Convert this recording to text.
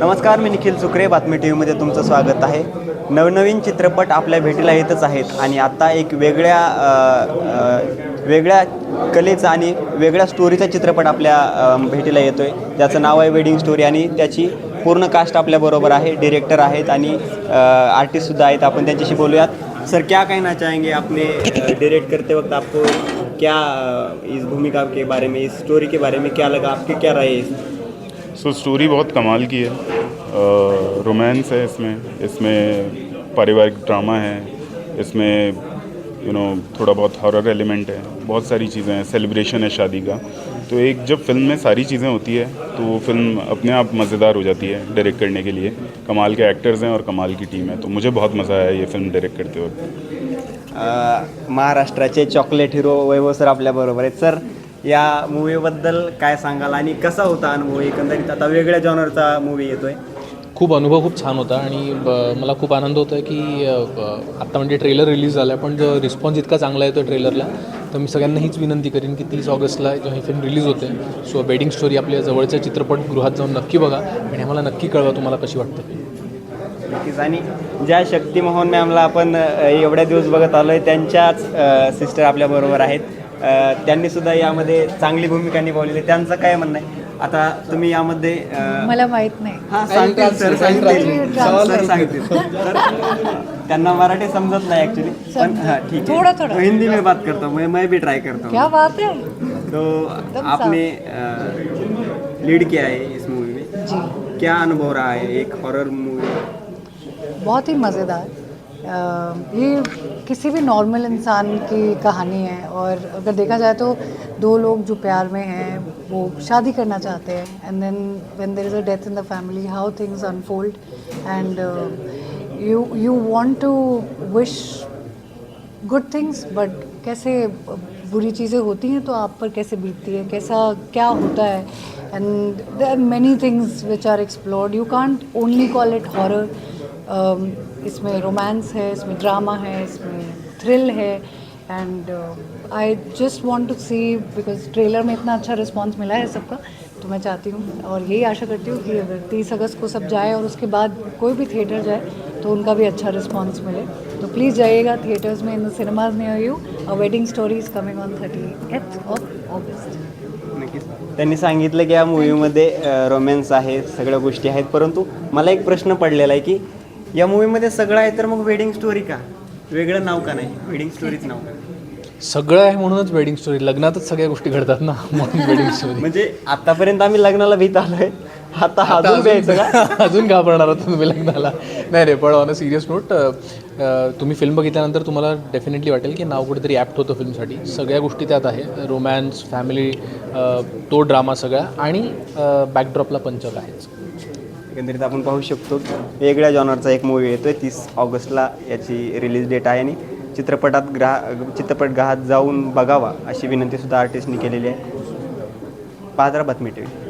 नमस्कार मी निखिल सुक्रे बातमी टी व्हीमध्ये तुमचं स्वागत आहे. नवनवीन चित्रपट आपल्या भेटीला येतच आहेत आणि आत्ता एक वेगळ्या वेगळ्या कलेचा आणि वेगळ्या स्टोरीचा चित्रपट आपल्या भेटीला येतो आहे ज्याचं नाव आहे वेडिंग स्टोरी आणि त्याची पूर्ण कास्ट आपल्याबरोबर आहे. डिरेक्टर आहेत आणि आर्टिस्टसुद्धा आहेत. आपण त्यांच्याशी बोलूयात. सर क्या कहना चाहेंगे आपने डायरेक्ट करते वक्त आपको? क्या इस भूमिका के बारे में इस स्टोरी के बारे में क्या लगा? आपके क्या राय है इस सो स्टोरी बहुत कमाल की है। रोमांस है इसमें। इसमें पारिवारिक ड्रामा है। इसमें यू नो थोड़ा बहुत हॉरर एलिमेंट है। बहुत सारी चीज़ें हैं। सेलिब्रेशन है शादी का। तो एक जब फ़िल्म में सारी चीज़ें होती है तो वो फ़िल्म अपने आप मज़ेदार हो जाती है डायरेक्ट करने के लिए। कमाल के एक्टर्स हैं और कमाल की टीम है। तो मुझे बहुत मज़ा आया ये फ़िल्म डायरेक्ट करते वक्त महाराष्ट्राचे चॉकलेट हिरो वैभव सर आपल्याबरोबर आहेत. सर या मूवीबद्दल काय सांगाल आणि कसा होता अनुभव एकंदरीत? आता वेगळ्या जॉनरचा मूवी येतोय. खूप अनुभव खूप छान होता आणि मला खूप आनंद होतो आहे की आत्ता म्हणजे ट्रेलर रिलीज झाला आहे पण जो रिस्पॉन्स इतका चांगला येतो ट्रेलरला तर मी सगळ्यांना हीच विनंती करीन की तीस ऑगस्टला ही फिल्म रिलीज होते सो वेडिंग स्टोरी आपल्या जवळच्या चित्रपटगृहात जाऊन नक्की बघा आणि आम्हाला नक्की कळवा तुम्हाला कशी वाटते. नक्कीच. आणि ज्या शक्ती मोहन मॅमला आपण एवढ्या दिवस बघत आलो आहे त्यांच्याच सिस्टर आपल्याबरोबर आहेत. त्यांनी सुद्धा यामध्ये चांगली भूमिका निभावलेली. त्यांचं काय म्हणणं आहे? आता तुम्ही यामध्ये मला माहीत नाही. हा सांगतील सर सांगतील सवाल सर सांगतील तर त्यांना मराठी समजत नाही ॲक्च्युली पण हां ठीक है थोड़ा- थोड़ा। तो हिंदी में बात करता हूँ मैं मैं भी ट्राई करता. हूँ क्या बात है तो आपने लीड किया है इस मूवी में? जी. क्या अनुभव रहा है एक हॉरर मूवी बहुत ही मज़ेदार. ये किसी भी नॉर्मल इंसान की कहानी है और अगर देखा जाए तो दो लोग जो प्यार में हैं, वो शादी करना चाहते हैं and then when there is a death in the family how things unfold and you you want to wish good things but कैसे बुरी चीज़ें होती हैं तो आप पर कैसे बीतती है, कैसा, क्या होता है? And there many things which are explored you can't only call it horror इसमें रोमांस है इसमें ड्रामा है इसमें थ्रिल है and I just want to see because trailer में इतना अच्छा रिस्पॉन्स मिला है सबका तो मैं चाहती हूँ और यही आशा करती हूँ कि अगर तीस अगस्त को सब जाए और उसके बाद कोई भी थिएटर जाए तो उनका भी अच्छा रिस्पॉन्स मिले। तो प्लीज़ जाइएगा थिएटर्स में in the cinemas near you a wedding story is coming on thirtieth of August त्यांनी सांगितलं की या मूवीमध्ये रोमॅन्स आहे सगळ्या गोष्टी आहेत परंतु मला एक प्रश्न पडलेला आहे की या मूवीमध्ये सगळं आहे तर मग वेडिंग स्टोरी का? वेगळं नाव का नाही? वेडिंग स्टोरीच नाव. का सगळं आहे म्हणूनच वेडिंग स्टोरी लग्नातच सगळ्या गोष्टी घडतात ना म्हणून वेडिंग स्टोरी म्हणजे आतापर्यंत आम्ही लग्नाला भीत आलोय. आता अजून द्यायचं का? अजून घाबरणार होता तुम्ही लग्नाला. नाही रे पण ऑन अ सिरियस नोट तुम्ही फिल्म बघितल्यानंतर तुम्हाला डेफिनेटली वाटेल की नाव कुठेतरी ॲप्ट होतं फिल्मसाठी सगळ्या गोष्टी त्यात आहे. रोमॅन्स फॅमिली तो ड्रामा सगळा आणि बॅकड्रॉपला पंचक आहेच. एकंदरीत आपण पाहू शकतो वेगळ्या जॉनरचा एक मूवी येतोय तीस ऑगस्टला याची रिलीज डेट आहे आणि चित्रपटात ग्राह चित्रपटगृहात जाऊन बघावा अशी विनंतीसुद्धा आर्टिस्टनी केलेली आहे. पाहत राहा बातमी टी व्ही